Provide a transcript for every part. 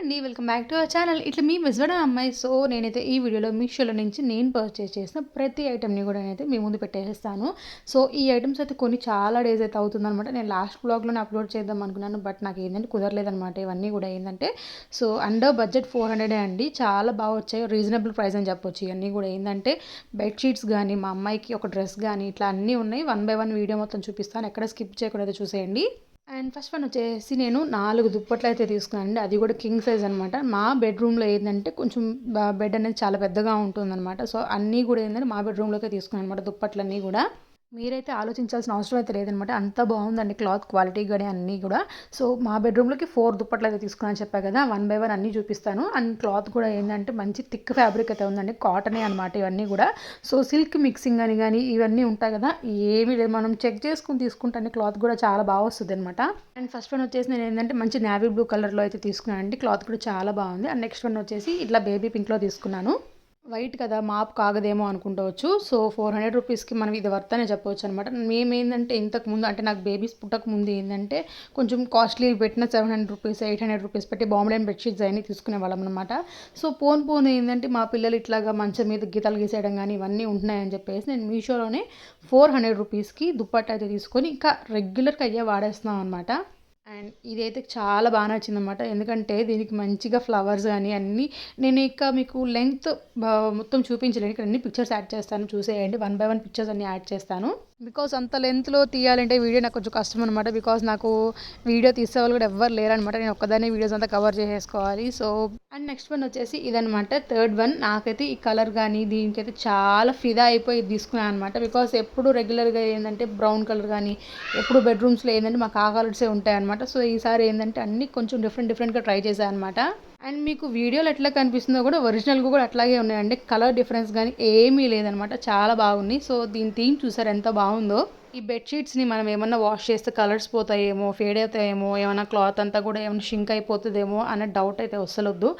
అండి welcome back to our channel. ఇట్లా మీ విజవడ అమ్మాయి సో నేనైతే ఈ వీడియోలో మీషోలో నుంచి నేను పర్చేస్ చేసిన ప్రతి ఐటమ్ని కూడా నేనైతే మీ ముందు పెట్టేస్తాను. సో ఈ ఐటమ్స్ అయితే కొన్ని చాలా డేస్ అయితే అవుతుందన్నమాట. నేను లాస్ట్ బ్లాగ్లోనే అప్లోడ్ చేద్దాం అనుకున్నాను బట్ నాకు ఏంటంటే కుదరలేదనమాట ఇవన్నీ కూడా ఏంటంటే సో అండర్ బడ్జెట్ ఫోర్ హండ్రెడే అండి. చాలా బాగా వచ్చాయి. రీజనబుల్ ప్రైస్ అని చెప్పొచ్చు. ఇవన్నీ కూడా ఏంటంటే బెడ్షీట్స్ కానీ మా అమ్మాయికి ఒక డ్రెస్ కానీ ఇట్లా అన్నీ ఉన్నాయి. వన్ బై వన్ వీడియో మొత్తం చూపిస్తాను. ఎక్కడ స్కిప్ చేయకుండా చూసేయండి. అండ్ ఫస్ట్ వన్ వచ్చేసి నేను నాలుగు దుప్పట్లు అయితే తీసుకున్నానండి అది కూడా కింగ్ సైజ్ అనమాట మా బెడ్రూమ్లో ఏంటంటే కొంచెం బెడ్ అనేది చాలా పెద్దగా ఉంటుందన్నమాట. సో అన్నీ కూడా ఏంటంటే మా బెడ్రూమ్లోకే తీసుకున్నాను అనమాట దుప్పట్లన్నీ కూడా. మీరైతే ఆలోచించాల్సిన అవసరం అయితే లేదనమాట. అంత బాగుందండి క్లాత్ క్వాలిటీ కానీ అన్నీ కూడా. సో మా బెడ్రూమ్లోకి ఫోర్ దుప్పట్లు అయితే తీసుకున్నాను చెప్పా కదా వన్ బై వన్ అన్నీ చూపిస్తాను. అండ్ క్లాత్ కూడా ఏంటంటే మంచి థిక్ ఫ్యాబ్రిక్ అయితే ఉందండి. కాటనే అనమాట ఇవన్నీ కూడా. సో సిల్క్ మిక్సింగ్ అని కానీ ఇవన్నీ ఉంటాయి కదా ఏమీ లేదు. మనం చెక్ చేసుకుని తీసుకుంటే క్లాత్ కూడా చాలా బాగా వస్తుంది అనమాట. అండ్ ఫస్ట్ వన్ వచ్చేసి నేను ఏంటంటే మంచి నావీ బ్లూ కలర్లో అయితే తీసుకున్నాను అండి క్లాత్ కూడా చాలా బాగుంది. అండ్ నెక్స్ట్ వన్ వచ్చేసి ఇట్లా బేబీ పింక్లో తీసుకున్నాను. వైట్ కదా మాప్ కాగదేమో అనుకుంటవచ్చు. సో ఫోర్ హండ్రెడ్ రూపీస్కి మనం ఇది వర్త్ అనే చెప్పవచ్చు అనమాట మేము ఏంటంటే ఇంతకు ముందు అంటే నాకు బేబీస్ పుట్టక ముందు ఏంటంటే కొంచెం కాస్ట్లీ పెట్టిన seven hundred rupees eight hundred rupees పెట్టి బాంబే అండ్ బెడ్షీట్స్ అన్నీ తీసుకునే వాళ్ళం అనమాట సో పోన్ పోన్ ఏంటంటే మా పిల్లలు ఇట్లాగా మంచం మీద గీతలు గీసేయడం కానీ ఇవన్నీ ఉంటున్నాయని చెప్పేసి నేను మీషోలోనే ఫోర్ హండ్రెడ్ రూపీస్కి దుప్పట్ట అయితే తీసుకొని ఇంకా రెగ్యులర్గా అయ్యే వాడేస్తున్నాం అనమాట అండ్ ఇదైతే చాలా బాగా నచ్చిందన్నమాట. ఎందుకంటే దీనికి మంచిగా ఫ్లవర్స్ కానీ అన్నీ నేను ఇక మీకు లెంగ్త్ మొత్తం చూపించలేను. ఇక్కడ అన్ని పిక్చర్స్ యాడ్ చేస్తాను. చూసేయండి. వన్ బై వన్ పిక్చర్స్ అన్ని యాడ్ చేస్తాను. బికాస్ అంత లెంత్లో తీయాలంటే వీడియో నాకు కొంచెం కష్టం అనమాట బికాస్ నాకు వీడియో తీసే వాళ్ళు కూడా ఎవ్వరు లేరనమాట నేను ఒక్కదాన్ని వీడియోస్ అంతా కవర్ చేసేసుకోవాలి. సో అండ్ నెక్స్ట్ వన్ వచ్చేసి ఇదనమాట థర్డ్ వన్ నాకైతే ఈ కలర్ కానీ దీనికైతే చాలా ఫిదా అయిపోయి తీసుకున్నాను అనమాట బికాస్ ఎప్పుడు రెగ్యులర్గా ఏంటంటే బ్రౌన్ కలర్ కానీ ఎప్పుడు బెడ్రూమ్స్లో ఏంటంటే మాకు ఆ కలర్సే ఉంటాయి అనమాట సో ఈసారి ఏంటంటే అన్ని కొంచెం డిఫరెంట్ డిఫరెంట్గా ట్రై చేశాను అనమాట అండ్ మీకు వీడియోలో ఎట్లా కనిపిస్తుందో కూడా ఒరిజినల్గా కూడా అట్లాగే ఉన్నాయండి. కలర్ డిఫరెన్స్ కానీ ఏమీ లేదనమాట. చాలా బాగుంది. సో దీని థీమ్ చూసారు ఎంత బాగుందో. ఈ బెడ్షీట్స్ని మనం ఏమన్నా వాష్ చేస్తే కలర్స్ పోతాయేమో ఫేడ్ అవుతాయేమో ఏమైనా క్లాత్ అంతా కూడా ఏమైనా షింక్ అయిపోతుందేమో అనే డౌట్ అయితే వస్తలొద్దు.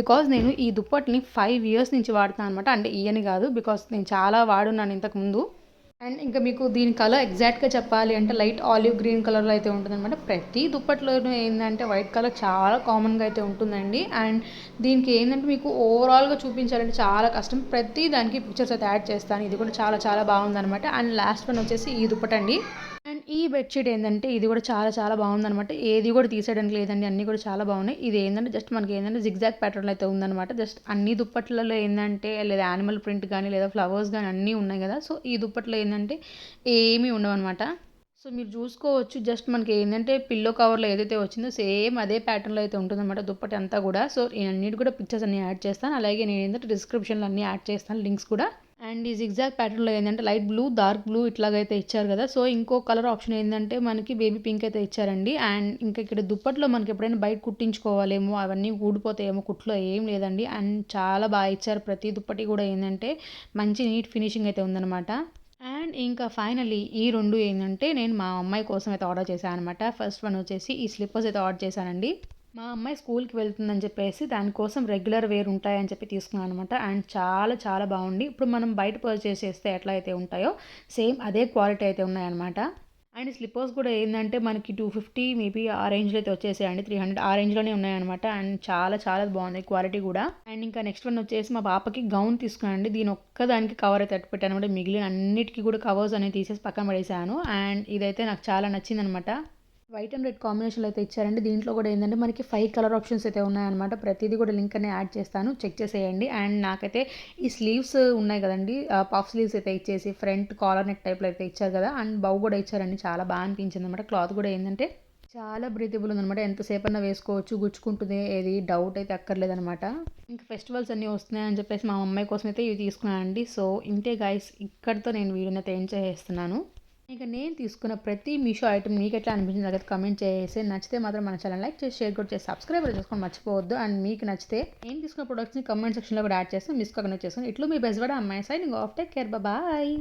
బికాజ్ నేను ఈ దుప్పటిని ఫైవ్ ఇయర్స్ నుంచి వాడుతాను అనమాట. అంటే ఇయని కాదు. బికాస్ నేను చాలా వాడున్నాను ఇంతకుముందు అండ్ ఇంకా మీకు దీని కలర్ ఎగ్జాక్ట్గా చెప్పాలి అంటే లైట్ ఆలివ్ గ్రీన్ కలర్లో అయితే ఉంటుందన్నమాట. ప్రతి దుప్పట్లోనూ ఏంటంటే వైట్ కలర్ చాలా కామన్గా అయితే ఉంటుందండి. అండ్ దీనికి ఏంటంటే మీకు ఓవరాల్గా చూపించాలంటే చాలా కష్టం. ప్రతి దానికి పిక్చర్స్ అయితే యాడ్ చేస్తాను. ఇది కూడా చాలా చాలా బాగుందనమాట అండ్ లాస్ట్ వన్ వచ్చేసి ఈ దుప్పట్ అండి ఈ బెడ్షీట్ ఏంటంటే ఇది కూడా చాలా చాలా బాగుందనమాట ఏది కూడా తీసేయడానికి లేదండి. అన్నీ కూడా చాలా బాగున్నాయి. ఇది ఏంటంటే జస్ట్ మనకి ఏంటంటే జిగ్జాక్ ప్యాటర్న్ అయితే ఉందనమాట జస్ట్ అన్ని దుప్పట్లలో ఏంటంటే లేదా యానిమల్ ప్రింట్ కానీ లేదా ఫ్లవర్స్ కానీ అన్నీ ఉన్నాయి కదా. సో ఈ దుప్పట్లో ఏంటంటే ఏమీ ఉండవన్నమాట. సో మీరు చూసుకోవచ్చు. జస్ట్ మనకి ఏంటంటే పిల్లో కవర్లో ఏదైతే వచ్చిందో సేమ్ అదే ప్యాటర్న్లో అయితే ఉంటుందన్నమాట దుప్పటి అంతా కూడా. సో నేను అన్నిటి కూడా పిక్చర్స్ అన్ని యాడ్ చేస్తాను. అలాగే నేను ఏంటంటే డిస్క్రిప్షన్లో అన్ని యాడ్ చేస్తాను. లింక్స్ కూడా. అండ్ ఈ జిగ్జాగ్ ప్యాటర్న్లో ఏంటంటే లైట్ బ్లూ డార్క్ బ్లూ ఇట్లాగైతే ఇచ్చారు కదా. సో ఇంకో కలర్ ఆప్షన్ ఏంటంటే మనకి బేబీ పింక్ అయితే ఇచ్చారండి. అండ్ ఇంకా ఇక్కడ దుప్పట్లో మనకి ఎప్పుడైనా బయట కుట్టించుకోవాలేమో అవన్నీ ఊడిపోతాయేమో కుట్లో ఏం లేదండి. అండ్ చాలా బాగా ఇచ్చారు. ప్రతి దుప్పటి కూడా ఏంటంటే మంచి నీట్ ఫినిషింగ్ అయితే ఉందన్నమాట. అండ్ ఇంకా ఫైనలీ ఈ రెండు ఏంటంటే నేను మా అమ్మాయి కోసం అయితే ఆర్డర్ చేశాను అనమాట ఫస్ట్ వన్ వచ్చేసి ఈ స్లిప్పర్స్ అయితే ఆర్డర్ చేశానండి. మా అమ్మాయి స్కూల్కి వెళ్తుందని చెప్పేసి దానికోసం రెగ్యులర్ వేర్ ఉంటాయని చెప్పి తీసుకున్నాను అనమాట అండ్ చాలా చాలా బాగుంది. ఇప్పుడు మనం బయట పర్చేస్ చేస్తే ఎట్లా అయితే ఉంటాయో సేమ్ అదే క్వాలిటీ అయితే ఉన్నాయన్నమాట. అండ్ స్లిప్పర్స్ కూడా ఏంటంటే మనకి టూ ఫిఫ్టీ మేబీ ఆ రేంజ్లో అయితే వచ్చేసాయండి. త్రీ హండ్రెడ్ ఆ రేంజ్లోనే ఉన్నాయన్నమాట. అండ్ చాలా చాలా బాగుంది క్వాలిటీ కూడా. అండ్ ఇంకా నెక్స్ట్ వన్ వచ్చేసి మా పాపకి గౌన్ తీసుకున్నానండి. దీని ఒక్కదానికి కవర్ అయితే పెట్టాను అనమాట మిగిలిన అన్నిటికీ కూడా కవర్స్ అనేవి తీసేసి పక్కన పడేసాను. అండ్ ఇదైతే నాకు చాలా నచ్చిందనమాట వైట్ అండ్ రెడ్ కాంబినేషన్లో అయితే ఇచ్చారండి. దీంట్లో కూడా ఏంటంటే మనకి ఫైవ్ కలర్ ఆప్షన్స్ అయితే ఉన్నాయన్నమాట. ప్రతిదీ కూడా లింక్ అనే యాడ్ చేస్తాను. చెక్ చేసేయండి. అండ్ నాకైతే ఈ స్లీవ్స్ ఉన్నాయి కదండి. పఫ్ స్లీవ్స్ అయితే ఇచ్చేసి ఫ్రంట్ కాలర్ నెక్ టైప్లో అయితే ఇచ్చారు కదా. అండ్ బౌ కూడా ఇచ్చారండి. చాలా బాగా అనిపించింది అనమాట క్లాత్ కూడా ఏంటంటే చాలా బ్రీతబుల్ ఉందన్నమాట. ఎంతసేపు అన్నా వేసుకోవచ్చు గుచ్చుకుంటుంది. ఏది డౌట్ అయితే అక్కర్లేదనమాట ఇంకా ఫెస్టివల్స్ అన్నీ వస్తున్నాయని చెప్పేసి మా అమ్మాయి కోసం అయితే ఇవి తీసుకున్నానండి. సో ఇంతే గాయస్ ఇక్కడితో నేను వీడియోని అయితే ఏం చేస్తున్నాను ఇక నేను తీసుకున్న ప్రతి మీషో ఐటమ్ మీకు ఎట్లా అనిపించింది తర్వాత కమెంట్ చేసి నచ్చితే మాత్రం మన ఛానల్ లైక్ చేసి షేర్ కూడా చేసి సబ్స్క్రైబ్ చేసుకొని మర్చిపోవద్దు. అండ్ మీకు నచ్చితే నేను తీసుకున్న ప్రొడక్ట్స్ని కమెంట్ సెక్షన్లో కూడా యాడ్ చేస్తాను మిస్ కాకుండా చేసుకుని ఇట్లు మీ బెస్ట్ కూడా అమ్మాయి signing off take care bye